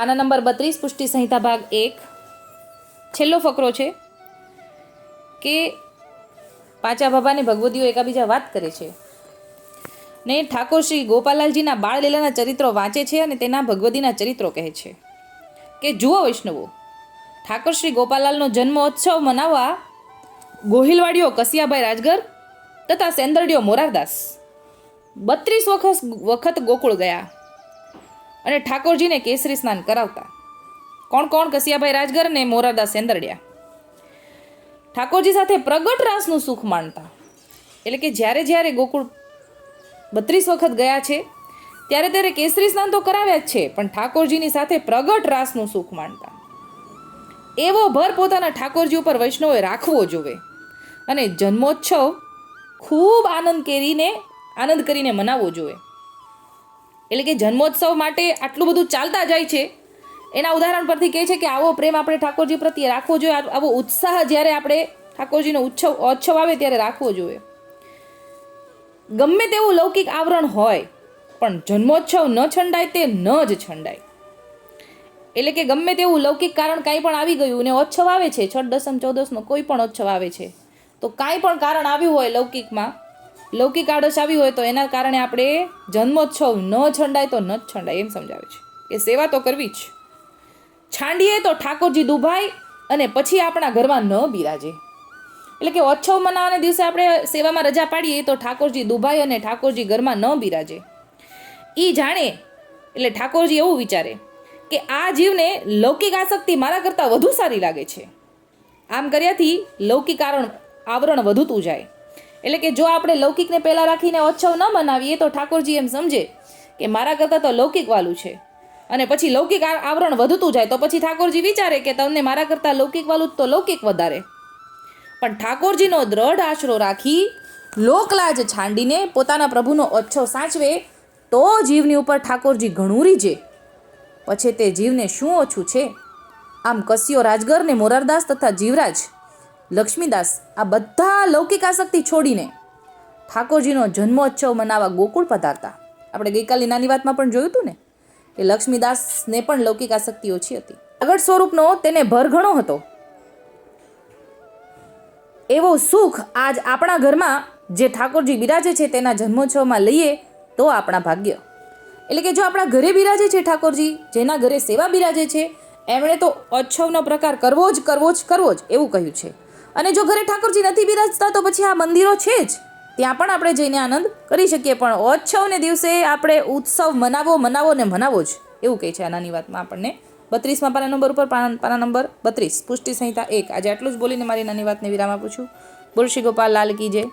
આના નંબર બત્રીસ, પુષ્ટિ સંહિતા ભાગ એક. છેલ્લો ફકરો છે કે પાંચા બાબાને ભગવતીઓ એકાબીજા વાત કરે છે. ને ઠાકોર શ્રી ગોપાલાલજીના બાળ લીલાના ચરિત્રો વાંચે છે અને તેના ભગવતીના ચરિત્રો કહે છે. કે જુઓ વૈષ્ણવો, ઠાકોર શ્રી ગોપાલાલનો જન્મોત્સવ મનાવવા ગોહિલવાડીઓ કસિયાભાઈ રાજગર તથા સેંદરડીઓ મોરારદાસ બત્રીસ વખત વખત ગોકુળ ગયા. અને ઠાકોરજીને કેસરી સ્નાન કરાવતા. કોણ કોણ કસિયાભાઈ રાજગર ને મોરારદા સેંદરડિયા? ઠાકોરજી સાથે પ્રગટ રાસનું સુખ માણતા. એટલે કે જ્યારે જ્યારે ગોકુળ બત્રીસ વખત ગયા છે, ત્યારે ત્યારે કેસરી સ્નાન તો કરાવ્યા જ છે, પણ ઠાકોરજીની સાથે પ્રગટ રાસનું સુખ માણતા. એવો ભર પોતાના ઠાકોરજી ઉપર વૈષ્ણવે રાખવો જોવે. અને જન્મોત્સવ ખૂબ આનંદ કરીને આનંદ કરીને મનાવવો જોઈએ એટલે કે જન્મોત્સવ માટે આટલું બધું ચાલતા જાય છે. એના ઉદાહરણ પરથી કહે છે કે આવો પ્રેમ આપણે ઠાકોરજી પ્રત્યે રાખવો જોઈએ. આવો ઉત્સાહ જ્યારે આપણે ઠાકોરજીનો ઉત્સવ ઉત્સવ આવે ત્યારે રાખવો જોઈએ. ગમે તેવું લૌકિક આવરણ હોય, પણ જન્મોત્સવ ન છંડાય તે ન જ છંડાય. એટલે કે ગમે તેવું લૌકિક કારણ કાંઈ પણ આવી ગયું ને ઉત્સવ આવે છે, છઠ, દસમ, ચૌદસનો કોઈ પણ ઉત્સવ આવે છે, તો કાંઈ પણ કારણ આવ્યું હોય લૌકિકમાં લૌકિક આડસ આવી હોય તો એના કારણે આપણે જન્મોત્સવ ન છંડાય તો ન જ છંડાય, એમ સમજાવે છે. એ સેવા તો કરવી જ. છાંડીએ તો ઠાકોરજી દુભાય અને પછી આપણા ઘરમાં ન બિરાજે. એટલે કે ઓછવ મનાવવાના દિવસે આપણે સેવામાં રજા પાડીએ તો ઠાકોરજી દુભાઈ અને ઠાકોરજી ઘરમાં ન બિરાજે. એ જાણે, એટલે ઠાકોરજી એવું વિચારે કે આ જીવને લૌકિક આસક્તિ મારા કરતાં વધુ સારી લાગે છે. આમ કર્યાથી લૌકિક આવરણ આવરણ વધુતું જાય. એટલે કે જો આપણે લૌકિકને પહેલાં રાખીને ઓછવ ન મનાવીએ, તો ઠાકોરજી એમ સમજે કે મારા કરતાં તો લૌકિક વાલું છે. અને પછી લૌકિક આવરણ વધતું જાય, તો પછી ઠાકોરજી વિચારે કે તમને મારા કરતાં લૌકિક વાલું તો લૌકિક વધારે. પણ ઠાકોરજીનો દ્રઢ આશરો રાખી, લોકલાજ છાંડીને પોતાના પ્રભુનો ઉત્સવ સાચવે, તો જીવની ઉપર ઠાકોરજી ઘણું રીજે પછી તે જીવને શું ઓછું છે? આમ કસ્યો રાજગર ને મોરારદાસ તથા જીવરાજ લક્ષ્મીદાસ આ બધા લૌકિક આસક્તિ છોડીને ઠાકોરજીનો જન્મોત્સવ મનાવવા ગોકુળ પધારતા. આપણે ગઈકાલની નાની વાતમાં પણ જોયું હતું ને? કે લક્ષ્મીદાસને પણ લૌકિક આસક્તિ ઓછી હતી. આગળ સ્વરૂપનો તેને ભરઘણો હતો. એવો સુખ આજ આપણા ઘરમાં જે ઠાકોરજી બિરાજે છે તેના જન્મોત્સવમાં લઈએ તો આપણા ભાગ્ય. એટલે કે જો આપણા ઘરે બિરાજે છે ઠાકોરજી, જેના ઘરે સેવા બિરાજે છે, એમણે તો ઉત્સવનો પ્રકાર કરવો જ કરવો જ કરવો જ એવું કહ્યું છે. અને જો ઘરે ઠાકોરજી નથી બિરાજતા, તો પછી આ મંદિરો છે જ. ત્યાં પણ આપણે જઈને આનંદ કરી શકીએ, પણ ઓચ્છવને દિવસે આપણે ઉત્સવ મનાવો મનાવો ને મનાવો જ. એવું કહે છે આ નાની વાતમાં આપણને. બત્રીસમાં પાના નંબર ઉપર, પાના નંબર બત્રીસ. પુષ્ટિ સંહિતા એક. આજે આટલું જ બોલીને મારી નાની વાતને વિરામ આપું છું. બોલ શ્રી ગોપાલ લાલ કી જય.